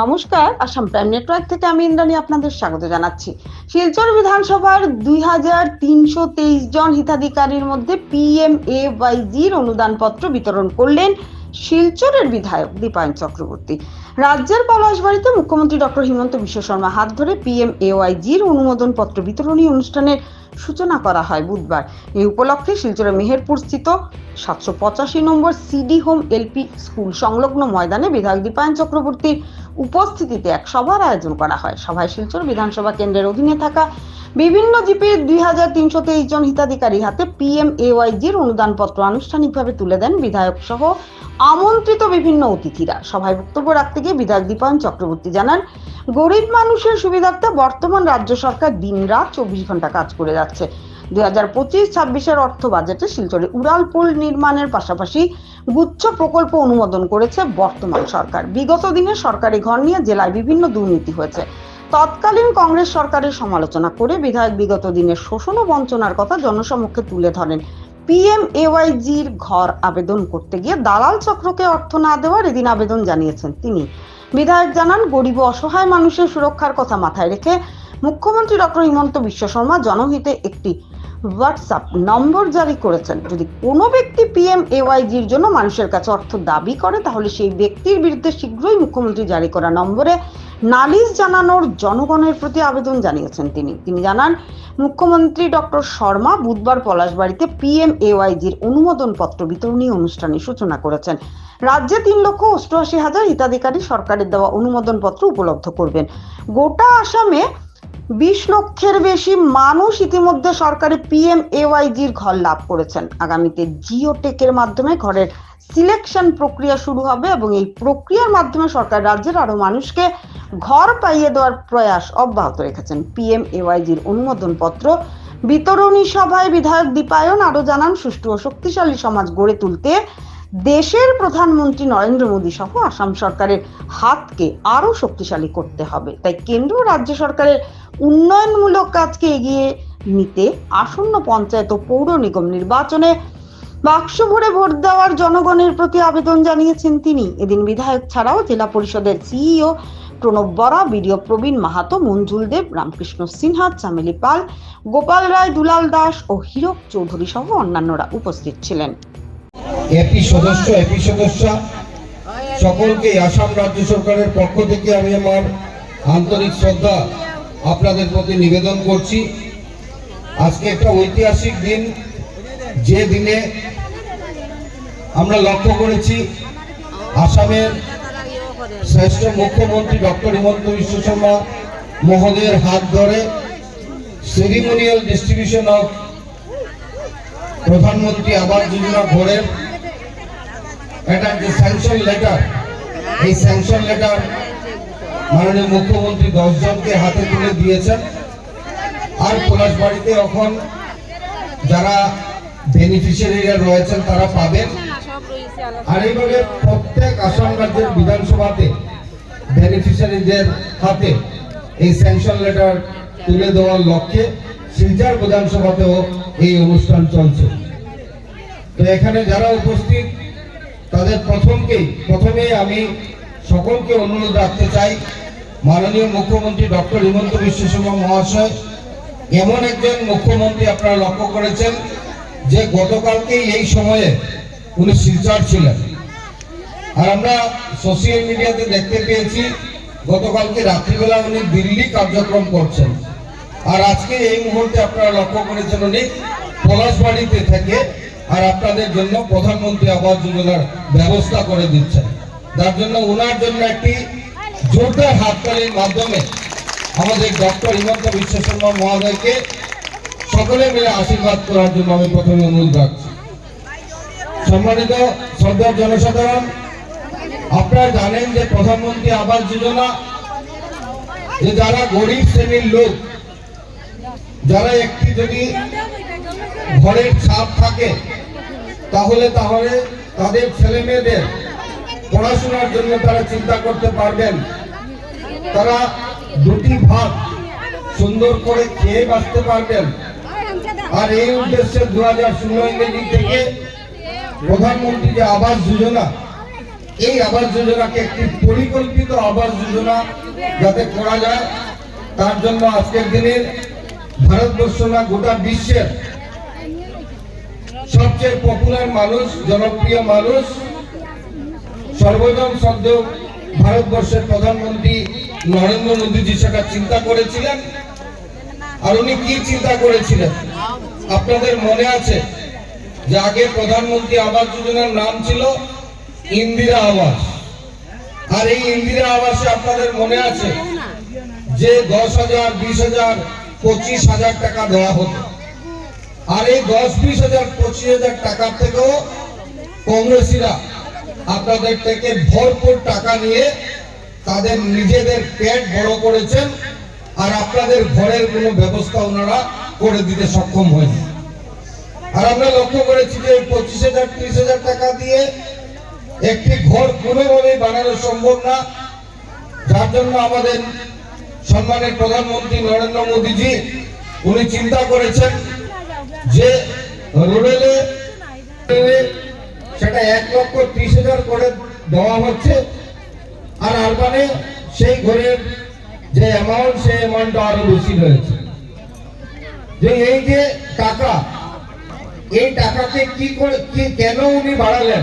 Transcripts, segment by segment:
নমস্কার, Assam prime network থেকে আমি ইন্দ্রাণী আপনাদের স্বাগত জানাচ্ছি। শিলচর বিধানসভার দুই হাজার তিনশো তেইশ জন হিতাধিকারীর মধ্যে পিএম এ ওয়াইজির অনুদান পত্র বিতরণ করলেন শিলচরের বিধায়ক দীপায়ন চক্রবর্তী। রাজ্যের পলাশবাড়িতে মুখ্যমন্ত্রী ডক্টর হিমন্ত বিশ্ব শর্মা হাত ধরে পিএম এ ওয়াইজির অনুমোদন পত্র বিতরণী অনুষ্ঠানের সূচনা করা হয় বুধবার। এই উপলক্ষে শিলচরের মেহেরপুর স্থিত সাতশো পঁচাশি নম্বর সিডি হোম এলপি স্কুল সংলগ্ন ময়দানে বিধায়ক দীপায়ন চক্রবর্তীর উপস্থিতিতে এক সভার আয়োজন করা হয়। সভায় শিলচর বিধানসভা কেন্দ্রের অধীনে থাকা বিভিন্ন জিপে দুই হাজার তিনশো তেইশ জন হিতাধিকারীর হাতে পিএম এওয়াইজির অনুদানপত্র আনুষ্ঠানিকভাবে তুলে দেন বিধায়ক সহ আমন্ত্রিত বিভিন্ন অতিথিরা। সভায় বক্তব্য রাখতে গিয়ে বিধায়ক দীপায়ন চক্রবর্তী জানান, গরিব মানুষের সুবিধার্থে বর্তমান রাজ্য সরকার দিনরাত চব্বিশ ঘণ্টা কাজ করে যাচ্ছে। দুই হাজার পঁচিশ, ছাব্বিশের অর্থ বাজেটে শিলচরে উড়াল পুল নির্মাণের পাশাপাশি গুচ্ছ প্রকল্প অনুমোদন করেছে বর্তমান সরকার। বিগত দিনে সরকারি ঘর নিয়ে জেলায় বিভিন্ন দুর্নীতি হয়েছে। তৎকালীন কংগ্রেস সরকারের সমালোচনা করে বিধায়ক বিগত দিনের শোষণ ও বঞ্চনার কথা জনসমক্ষে তুলে ধরেন। পিএম এওয়াইজির ঘর আবেদন করতে গিয়ে দালাল চক্রকে অর্থ না দেওয়ার এদিন আবেদন জানিয়েছেন তিনি। বিধায়ক জানান, গরিব অসহায় মানুষের সুরক্ষার কথা মাথায় রেখে মুখ্যমন্ত্রী ডক্টর হিমন্ত বিশ্ব শর্মা জনহিতে একটি হোয়াটসঅ্যাপ নম্বর জারি করেছেন। যদি কোনো ব্যক্তি পিএম এওয়াইজির জন্য মানুষের কাছে অর্থ দাবি করে, তাহলে সেই ব্যক্তির বিরুদ্ধে শীঘ্রই মুখ্যমন্ত্রী জারি করা নম্বরে নালিশ জানানোর জনগণের প্রতি আবেদন জানিয়েছেন তিনি। তিনি জানান, মুখ্যমন্ত্রী ডক্টর শর্মা বুধবার পলাশবাড়িতে পিএম এওয়াইজির অনুমোদন পত্র বিতরণী অনুষ্ঠানের সূচনা করেছেন। রাজ্যে তিন লক্ষ অষ্টআশি হাজার হিতাধিকারী সরকারের দেওয়া অনুমোদন পত্র উপলব্ধ করবেন। গোটা আসামে বিশ লক্ষের বেশি মানুষ ইতিমধ্যে সরকারি পিএম এওয়াইজির ঘর লাভ করেছেন। আগামীতে জিও টেকের মাধ্যমে ঘরের সিলেকশন প্রক্রিয়া শুরু হবে এবং এই প্রক্রিয়ার মাধ্যমে সরকার রাজ্যের আরও মানুষকে ঘর পাইয়ে দেওয়ার প্রয়াস অব্যাহত রেখেছেন। পিএম এওয়াইজির অনুমোদন পত্র বিতরণী সভায় বিধায়ক দীপায়ন আরও জানান, সুষ্ঠু ও শক্তিশালী সমাজ গড়ে তুলতে দেশের প্রধানমন্ত্রী নরেন্দ্র মোদী সহ আসাম সরকারের হাতকে আরও শক্তিশালী করতে হবে। তাই কেন্দ্র রাজ্য সরকারের উন্নয়নমূলক কাজকে এগিয়ে নিতে আসন্ন পঞ্চায়েত ও পৌর নিগম নির্বাচনে বাক্স ভরে ভোট দেওয়ার জনগণের প্রতি আবেদন জানিয়েছেন তিনি। এদিন বিধায়ক ছাড়াও জেলা পরিষদের সিইও প্রণব বরা, বিডিও প্রবীণ মাহাতো, মঞ্জুল দেব, রামকৃষ্ণ সিনহা, চামেলি পাল, গোপাল রায়, দুলাল দাস ও হীরক চৌধুরী সহ অন্যান্যরা উপস্থিত ছিলেন। এপি সদস্য এপি সদস্য সকলকে আসাম রাজ্য সরকারের পক্ষ থেকে আমি আমার আন্তরিক শ্রদ্ধা আপনাদের প্রতি নিবেদন করছি। আজকে একটা ঐতিহাসিক দিন। যে দিনে আমরা লক্ষ্য করেছি, আসামের শ্রেষ্ঠ মুখ্যমন্ত্রী ডক্টর হিমন্ত বিশ্ব শর্মা মহোদয়ের হাত ধরে সেরিমোনিয়াল ডিস্ট্রিবিউশন অফ প্রধানমন্ত্রী আবাস যোজনা ঘরের একটা যে স্যাংশন লেটার এই স্যাংশন লেটার মাননীয় মুখ্যমন্ত্রী দশজনকে হাতে তুলে দিয়েছেন। আর পলাশবাড়িতে এখন যারা বেনিফিশিয়ারিরা রয়েছেন, তারা পাবেন। আর এইভাবে প্রত্যেক আসাম রাজ্যের বিধানসভাতে বেনিফিশিয়ারিদের হাতে এই স্যাংশন লেটার তুলে দেওয়ার লক্ষ্যে শিলচর বিধানসভাতেও এই অনুষ্ঠান চলছে। তো এখানে যারা উপস্থিত তাদের প্রথমকেই প্রথমেই আমি সকলকে অনুরোধ রাখতে চাই, মাননীয় মুখ্যমন্ত্রী ডক্টর হিমন্ত বিশ্ব শর্মা মহাশয়, এমন একজন মুখ্যমন্ত্রী আপনারা লক্ষ্য করেছেন, যে গতকালকেই এই সময়ে উনি শিলচর ছিলেন। আর আমরা সোশ্যাল মিডিয়াতে দেখতে পেয়েছি, গতকালকে রাত্রিবেলা উনি দিল্লি কার্যক্রম করছেন। আর আজকে এই মুহূর্তে আপনারা লক্ষ্য করেছেন উনি পলাশবাড়িতে থেকে আর আপনাদের জন্য প্রধানমন্ত্রী আবাস যোজনার ব্যবস্থা করে দিচ্ছেন। যার জন্য ওনার জন্য একটি জোরদার হাততালির মাধ্যমে আমাদের ডক্টর হিমন্ত বিশ্ব শর্মা মহোদয়কে সকলে মিলে আশীর্বাদ করার জন্য আমি প্রথমে অনুরোধ রাখছি। সম্মানিত শ্রদ্ধার জনসাধারণ, আপনারা জানেন যে প্রধানমন্ত্রী আবাস যোজনা যে যারা গরিব শ্রেণির লোক, যারা একটি যদি ঘরের ছাপ থাকে তাহলে তাহলে তাদের ছেলে মেয়েদের পড়াশোনার জন্য তারা চিন্তা করতে পারবেন। তারা দুটি ভাত সুন্দর করে খেয়ে বাঁচতে পারবেন। আর এই উদ্দেশ্যে দু হাজার ষোলো ইংরেজি থেকে প্রধানমন্ত্রী যে আবাস যোজনা, এই আবাস যোজনাকে একটি পরিকল্পিত আবাস যোজনা যাতে করা যায়, তার জন্য আজকের দিনের ভারতবর্ষ না, গোটা বিশ্বের সবচেয়ে পপুলার মানুষ, জনপ্রিয় মানুষ, সর্বজন সদ্য ভারতবর্ষের প্রধানমন্ত্রী নরেন্দ্র মোদীজি সেটা চিন্তা করেছিলেন? আর উনি কি চিন্তা করেছিলেন? আপনাদের মনে আছে যে আগে প্রধানমন্ত্রী আবাস যোজনার নাম ছিল ইন্দিরা আবাস? আর এই ইন্দিরা আবাসে আপনাদের মনে আছে যে দশ হাজার, বিশ হাজার, পঁচিশ হাজার টাকা দেওয়া হতো? আর এই দশ, বিশ হাজার, পঁচিশ হাজার টাকার থেকেও কংগ্রেসীরা আপনাদের থেকে ভরপুর টাকা নিয়ে তাদের নিজেদের পেট বড় করেছেন আর আপনাদের ঘরের কোনো ব্যবস্থা ওনারা করে দিতে সক্ষম হয়নি। আর আমরা লক্ষ্য করেছি যে পঁচিশ হাজার, ত্রিশ হাজার টাকা দিয়ে একটি ঘর কোনোভাবেই বানানো সম্ভব না। যার জন্য আমাদের সম্মানের প্রধানমন্ত্রী নরেন্দ্র মোদীজি, উনি চিন্তা করেছেন যে রুরেলে সেটা এক লক্ষ ত্রিশ হাজার করে দেওয়া হচ্ছে। আর আরবানে সেই ঘরের যে অ্যামাউন্ট সেই অ্যামাউন্ট আরও বেশি রয়েছে। যে এই যে টাকা, এই টাকাকে কি করে, কি কেন উনি বাড়ালেন?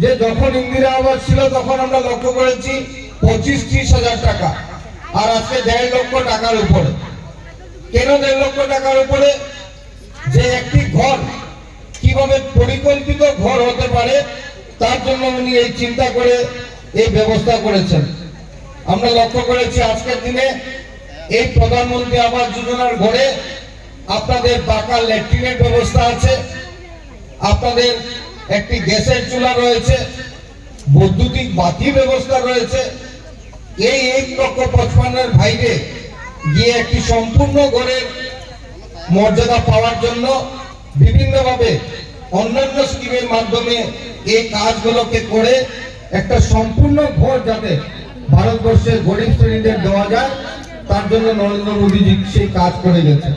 যে যখন ইন্দিরা আবাস ছিল, তখন আমরা লক্ষ্য করেছি পঁচিশ ত্রিশ হাজার টাকা। আর আজকে দেড় লক্ষ টাকার উপরে। কেন দেড় লক্ষ টাকার উপরে? যে একটি ঘর কীভাবে পরিকল্পিত ঘর হতে পারে, তার জন্য উনি এই চিন্তা করে এই ব্যবস্থা করেছেন। আমরা লক্ষ্য করেছি আজকের দিনে এই প্রধানমন্ত্রী আবাস যোজনার ঘরে আপনাদের পাকা ল্যাট্রিনের ব্যবস্থা আছে, আপনাদের একটি গ্যাসের চুলা রয়েছে, বৈদ্যুতিক বাতি ব্যবস্থা রয়েছে। এই এক লক্ষ পঁচপান্নের বাইরে গিয়ে একটি সম্পূর্ণ ঘরের মর্যাদা পাওয়ার জন্য বিভিন্নভাবে অন্যান্য স্কিমের মাধ্যমে এই কাজগুলোকে করে একটা সম্পূর্ণ ভোট যাতে ভারতবর্ষের গরিব শ্রেণীদের দেওয়া যায়, তার জন্য নরেন্দ্র মোদীজি সেই কাজ করে গেছে